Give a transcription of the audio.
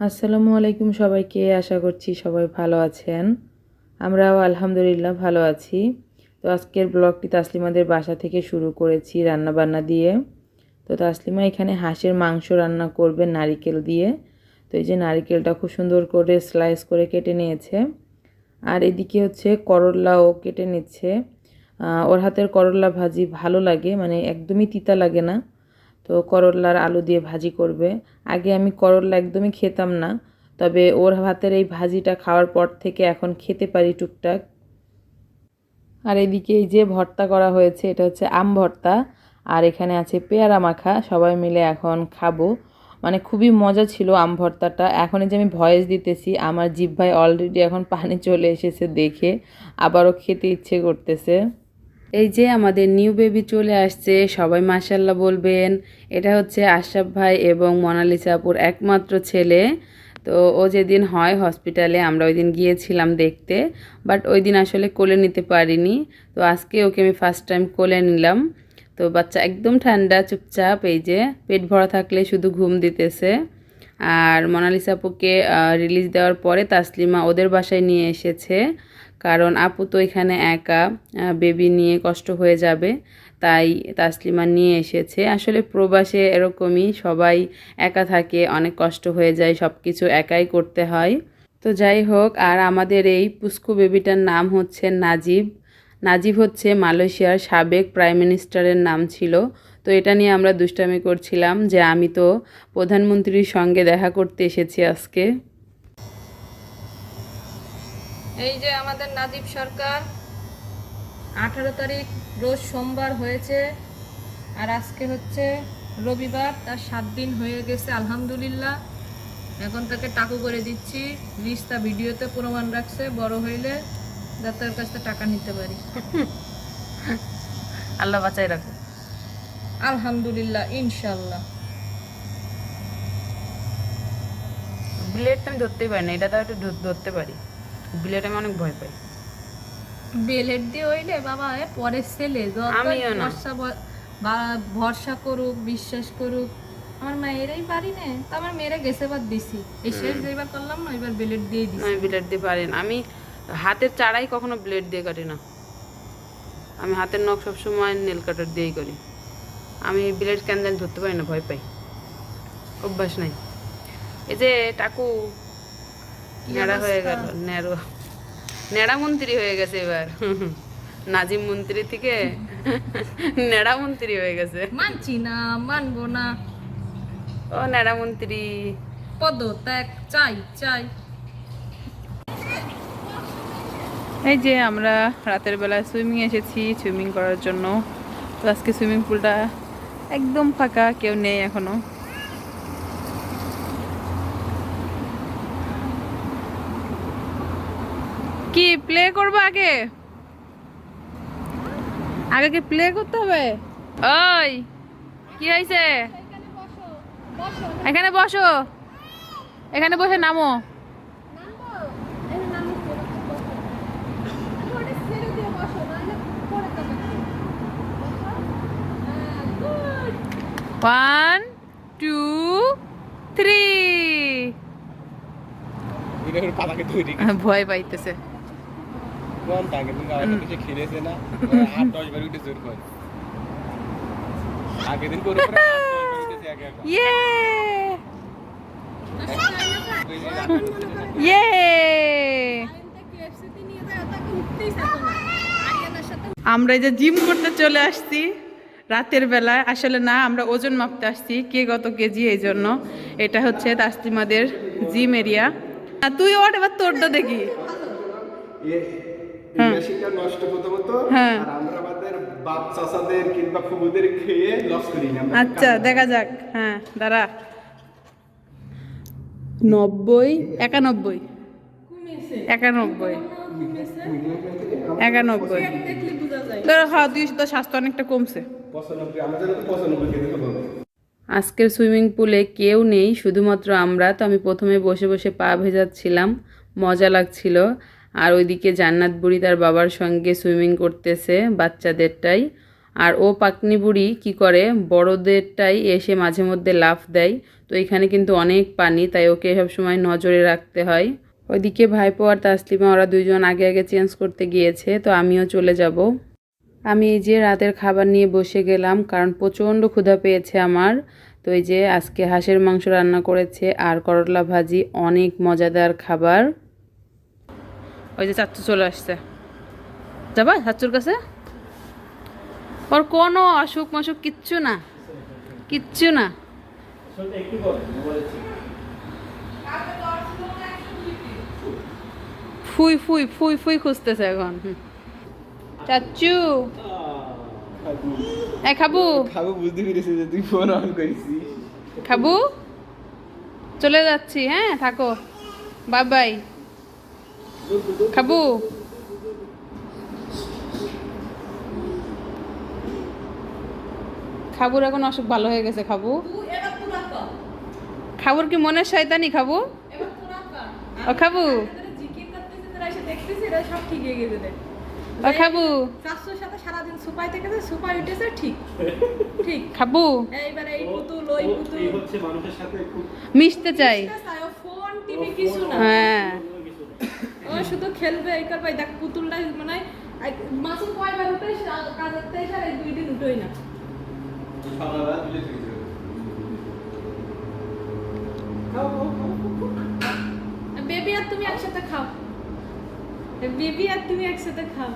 আসসালামু আলাইকুম সবাইকে, আশা করছি সবাই ভালো আছেন। আমরাও আলহামদুলিল্লাহ ভালো আছি। তো আজকের ব্লগটি তাসলিমাদের বাসা থেকে শুরু করেছি রান্না বান্না দিয়ে। তো তাসলিমা এখানে হাঁসের মাংস রান্না করবে নারিকেল দিয়ে। তো এই যে নারিকেলটা খুব সুন্দর করে স্লাইস করে কেটে নিয়েছে। আর এদিকে হচ্ছে করলাও কেটে নিচ্ছে। ওর হাতের করলা ভাজি ভালো লাগে মানে একদমই তিতা লাগে না। তো করলার আলু দিয়ে ভাজি করবে। আগে আমি করলা একদমই খেতাম না, তবে ওর হাতের এই ভাজিটা খাওয়ার পর থেকে এখন খেতে পারি টুকটাক। আর এদিকে এই যে ভর্তা করা হয়েছে, এটা হচ্ছে আম ভর্তা, আর এখানে আছে পেয়ারা মাখা, সবাই মিলে এখন খাব। মানে খুবই মজা ছিল আম ভর্তাটা। এখন যে আমি ভয়েস দিতেছি, আমার জিভ ভাই অলরেডি এখন পানি চলে এসেছে দেখে, আবারও খেতে ইচ্ছে করতেছে। এই যে আমাদের নিউ বেবি চলে আসছে, সবাই মাসাল্লাহ বলবেন। এটা হচ্ছে আশরাফ ভাই এবং মোনালিসা আপুর একমাত্র ছেলে। তো ও যেদিন হয় হসপিটালে, আমরা ওই দিন গিয়েছিলাম দেখতে, বাট ওই দিন আসলে কোলে নিতে পারিনি। তো আজকে ওকে আমি ফার্স্ট টাইম কোলে নিলাম। তো বাচ্চা একদম ঠান্ডা, চুপচাপ, এই যে পেট ভরা থাকলে শুধু ঘুম দিতেছে। আর মোনালিসা আপুকে রিলিজ দেওয়ার পরে তাসলিমা ওদের বাসায় নিয়ে এসেছে। কারণ আপু তো এখানে একা বেবি নিয়ে কষ্ট হয়ে যাবে, তাই তাসলিমা নিয়ে এসেছে। আসলে প্রবাসে এরকমই সবাই একা থাকে, অনেক কষ্ট হয়ে যায় সব কিছু একাই করতে হয়। তো যাই হোক, আর আমাদের এই পুস্কু বেবিটার নাম হচ্ছে নাজিব। নাজিব হচ্ছে মালয়েশিয়ার সাবেক প্রাইম মিনিস্টারের নাম ছিল। তো এটা নিয়ে আমরা দুষ্টামি করছিলাম যে আমি তো প্রধানমন্ত্রীর সঙ্গে দেখা করতে এসেছি আজকে। এই যে আমাদের নাজিব সরকার আঠারো তারিখ রোজ সোমবার হয়েছে আর আজকে হচ্ছে রবিবার তার সাত দিন হয়ে গেছে আলহামদুলিল্লাহ। এখন তাকে টাকু করে দিচ্ছি রিস্তা ভিডিওতে প্রমাণ রাখছে বড় হইলে যাতে ওর কাছ থেকে টাকা নিতে পারি। আল্লাহ বাঁচাই রাখো আলহামদুলিল্লাহ ইনশাল্লাহ ব্লেডটা আমি ধরতেই পারি না এটা তো একটু ধরতে পারি। ব্লেড আমি অনেক ভয় পাই। বেলেট দিয়ে হইলে বাবা এ পরের ছেলে যত আমিও না। ভরসা বা ভরসা করুক বিশ্বাস করুক আমার মেয়েরাই পারি না। তো আমার মেয়েরা গেছে বার দিছি। এই শেষ যেবার করলাম না এবার বেলেট দিয়ে দিছি। আমি ব্লেড দিয়ে পারি না। আমি হাতের চারাই কখনো ব্লেড দিয়ে কাটি না। আমি হাতের নখ সবসময় নেল কাটার দিয়েই করি। আমি ব্লেড কেন জানি ধরতে পারি না ভয় পাই। অভ্যাস নাই। এই যে টাকু নেড়া হয়ে গেল নেড়ো। নেড়া মন্ত্রী হয়ে গেছে এবার। নাজিম মন্ত্রী থেকে নেড়া মন্ত্রী হয়ে গেছে। মানছি না মানবো না। ও নেড়া মন্ত্রী। পদত্যাগ চাই চাই। এই যে আমরা রাতের বেলা সুইমিং এসেছি সুইমিং করার জন্য। তো আজকে সুইমিং পুলটা একদম ফাঁকা কেউ নেই এখনও। কি প্লে করব আগে? আগে কি প্লে করতে হবে? ওই কি হয়েছে? এখানে বসো। এখানে বসে নামো। ওয়ান টু থ্রি ভয় পাইতেছে। থাকে আগে কিছু খেলেছে না আট দশ বার উঠে জোর করে। আগের দিন করে ইয়ে! ইয়ে! আমরা এই যে জিম করতে চলে আসছি রাতের বেলায়। আসলে না আমরা ওজন মাপতে আসছি কে কত কেজি এই জন্য। এটা হচ্ছে তাসলিমাদের জিম এরিয়া। তুই ওর এবার তোরটা দেখি। বেশিটা নষ্ট প্রথমত হ্যাঁ। আর আমরা আমাদের বাপ চাচাদের কিংবা ফুবুদের খেয়ে লস করি না আচ্ছা দেখা যাক। হ্যাঁ দাঁড়া। নব্বই একানব্বই। একানব্বই। একানব্বই। তোর হ্যাঁ তুই তোর স্বাস্থ্য অনেকটা কমছে। আজকের সুইমিং পুলে কেউ নেই শুধুমাত্র আমরা। তো আমি প্রথমে বসে বসে পা ভেজাচ্ছিলাম। মজা লাগছিল। আর ওইদিকে জান্নাত বুড়ি তার বাবার সঙ্গে সুইমিং করতেছে বাচ্চাদেরটাই। আর ও পাকনি বুড়ি কী করে? বড়দেরটাই এসে মাঝে মধ্যে লাফ দেয়। তো এখানে কিন্তু অনেক পানি, তাই ওকে সবসময় নজরে রাখতে হয়। ওইদিকে ভাইপো আর তাসলিমা, ওরা দুইজন আগে আগে চেঞ্জ করতে গিয়েছে, তো আমিও চলে যাব। আমি এই যে রাতের খাবার নিয়ে বসে গেলাম, কারণ প্রচণ্ড ক্ষুধা পেয়েছে আমার। তো এই যে আজকে হাঁসের মাংস রান্না করেছে আর করলা ভাজি, অনেক মজাদার খাবার। ওই যে চাচ্চু চলে আসছে। যাবা চাচ্চুর কাছে? ওর কোনো অসুখ মসুখ কিচ্ছু না। কিচ্ছু না। ফুই ফুই ফুই ফুই খুঁজতেছে এখন। চাচ্চু এ খাবু। খাব বুঝতে পেরেছি যে তুই ফোন অন করেছিস। খাবু? চলে যাচ্ছি হ্যাঁ থাকো। বাই বাই খাবু খাবুর এখন অসুখ ভালো হয়ে গেছে খাবু খাবুর কি মনের শয়তানি খাবু ও খাবু ঠিক হয়ে গেছে ও খাবু সাথে সারাদিন সুপাই থেকে সুপাই উঠেছে ঠিক ঠিক খাবু এইবার এই পুতুল ওই পুতুল হচ্ছে মানুষের সাথে খুব মিশতে চাই ফোন টিভি কিছু না হ্যাঁ ও শুধু খেলবে এই করবে দেখ পুতুলটা মানে মাসে কয়বার উঠে কাজের থেকে আর এই দুই দিন উঠোই না। বেবি আর তুমি একসাথে খাও। বেবি আর তুমি একসাথে খাও।